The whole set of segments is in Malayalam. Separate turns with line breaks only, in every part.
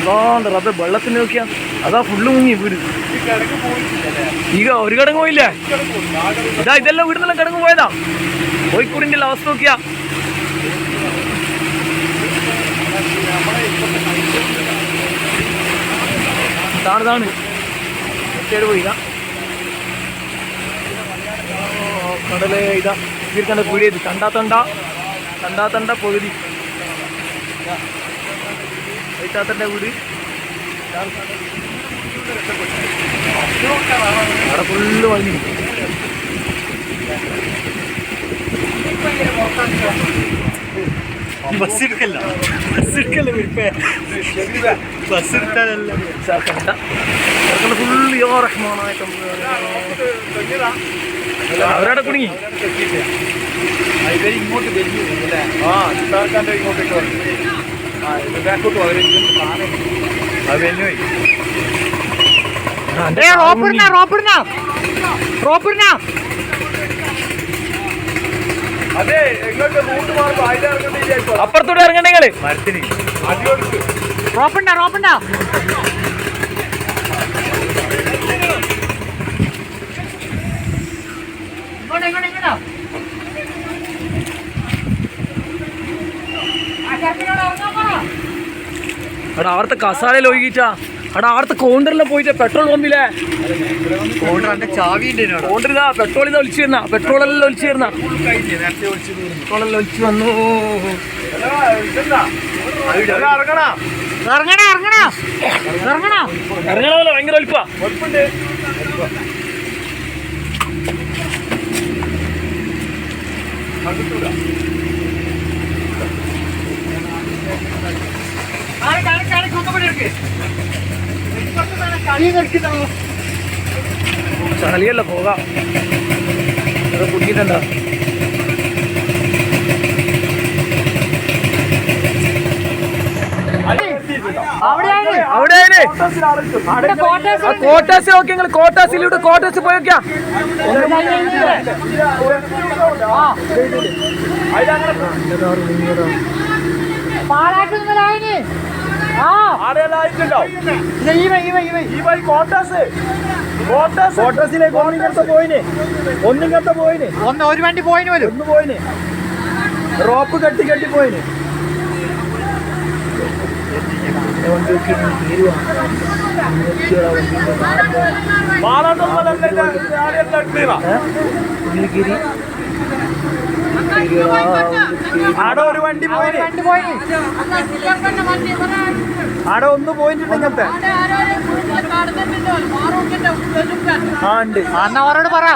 അതാണ്ട് റബ്ബെ വെള്ളത്തിന് നോക്കിയാ. അതാ ഫുള്ള് മുങ്ങി വീട്. ഈ ഒരു കടങ്ങ് പോയില്ലേ? ഇതാ ഇതെല്ലാം വീടിനെല്ലാം കടങ്ങ് പോയതാ. കോഴിക്കോടിന്റെ അവസ്ഥ നോക്കിയാ. താണ് താണ് ഒറ്റയുടെ പോയി ഇതാ. ഇതാ. ഇവർക്കണ്ട പീടിയത്. കണ്ടാത്തണ്ട കണ്ടാത്തണ്ട പകുതി. വൈറ്റാത്തന്റെ വീട്. അവിടെ ഫുള്ള് വഴി
ബസ് എടുക്കല്ല. ബസ് എടുക്കല്ല ബസ്
ചേർക്കണ്ട ഫുള്ള് യോ റഹ്മാനായ അവരവിടെ കുടുങ്ങി.
ഇങ്ങോട്ട് ആ ഇങ്ങോട്ടേക്ക് വന്നു.
റോപ്പിടുന്ന റോപ്പിടുന്ന റോപ്പിടുന്ന
അപ്പുറത്തോട്ട് ഇറങ്ങണ്ട നിങ്ങൾ.
മരത്തിന്. അടിയോടുക്ക്
റോപ്പിണ്ട റോപ്പിണ്ട ഇങ്ങോട്ട് ഇങ്ങോട്ട് ഇങ്ങോട്ട് ആ ചെറുക്കനോട് ഇറങ്ങാൻ പറ
അവിടെ അവിടുത്തെ കസാലയിൽ ഒഴുകിട്ടാ അവിടെ അവിടുത്തെ കൗണ്ടറിലെ പോയിട്ട് പെട്രോൾ പമ്പിലെ കൗണ്ടർ ഇതാ പെട്രോൾ ഇതാ ഒലിച്ചു വരുന്ന. പെട്രോൾ എല്ലാം ഒലിച്ചു വരുന്ന. പെട്രോൾ എല്ലാം ഒലിച്ചു വന്നു.
ഇറങ്ങണ
ഇറങ്ങണ ഇറങ്ങണ ഇറങ്ങണ
ഭയങ്കര ഒലിപ്പാ. ചളിയല്ല പോകാം. അത്. അവിടെ
കോട്ടേഴ്സ്
നോക്കി നിങ്ങൾ കോട്ടാസിലൂടെ കോട്ടാസ് പോയി നോക്കിയാ
കോട്ടാസിലേക്ക് ഒന്നിങ്ങനത്തെ പോയിന്. ഒന്നിങ്ങനത്തെ പോയിന്.
ഒന്ന് ഒരു വണ്ടി പോയിന് പോലും.
ഒന്ന് പോയിന്. റോപ്പ് കെട്ടി കെട്ടി പോയിന്. ആടെ ഒരു വണ്ടി പോയി.
വണ്ടി പോയിന്
ആടെ ഒന്ന് പോയിട്ടുണ്ട് ഇങ്ങനത്തെ. ആ ഉണ്ട്.
അന്ന അവരോട് പറ.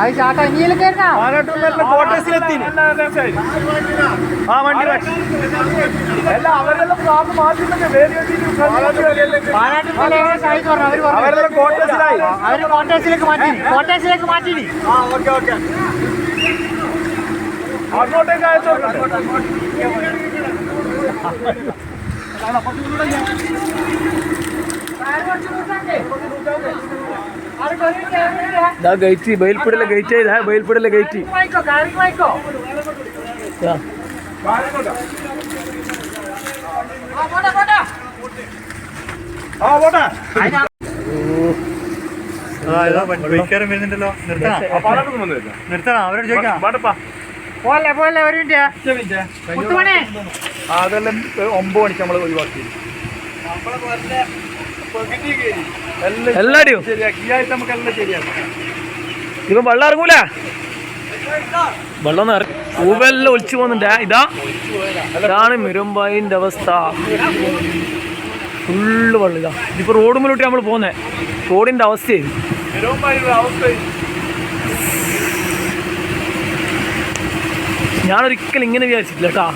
അത് ചാട്ടാ ഇനിയിലും കയറുന്ന
കോട്ടേഴ്സിലെത്തി ആ വണ്ടി എല്ലാം അവരെല്ലാം കാപ്പ് മാറ്റുന്നുണ്ട് അവരെല്ലാം കോട്ടേഴ്സിലായി
അവർ കോട്ടേഴ്സിലേക്ക് മാറ്റി. കോട്ടേഴ്സിലേക്ക് മാറ്റി
ആ ഓക്കെ ഓക്കെ. അങ്ങോട്ടേക്ക് അയച്ചോട്ടെ
ഇതാ ഗേറ്റ് ബയൽപ്പുടലെ ഗേറ്റ് ഇതാ ബയൽപ്പുടലെ ഗേറ്റ്.
വരുന്നുണ്ടല്ലോ നിർത്തണം അവരോട് ചോദിക്കാം
പോലെ പോലെ ഒരു മിനിറ്റ് മുത്തുമണി
അതെല്ലാം ഒമ്പത് മണിക്ക് നമ്മൾ ഒഴിവാക്കി.
ഇവൻ വെള്ളം ഇറങ്ങൂല? വെള്ളം ഇറങ്ങി ഒളിച്ചു പോകുന്നുണ്ട്. ഇതാ. ഇതാണ് മിരുമ്പായിന്റെ അവസ്ഥ. ഫുള്ള് വെള്ളം ഇതാ. ഇതിപ്പോ റോഡ് മുന്നോട്ട് നമ്മൾ പോകുന്നേ റോഡിന്റെ അവസ്ഥയായി ഞാനൊരിക്കലും ഇങ്ങനെ വിചാരിച്ചിട്ടില്ല കേട്ടാ.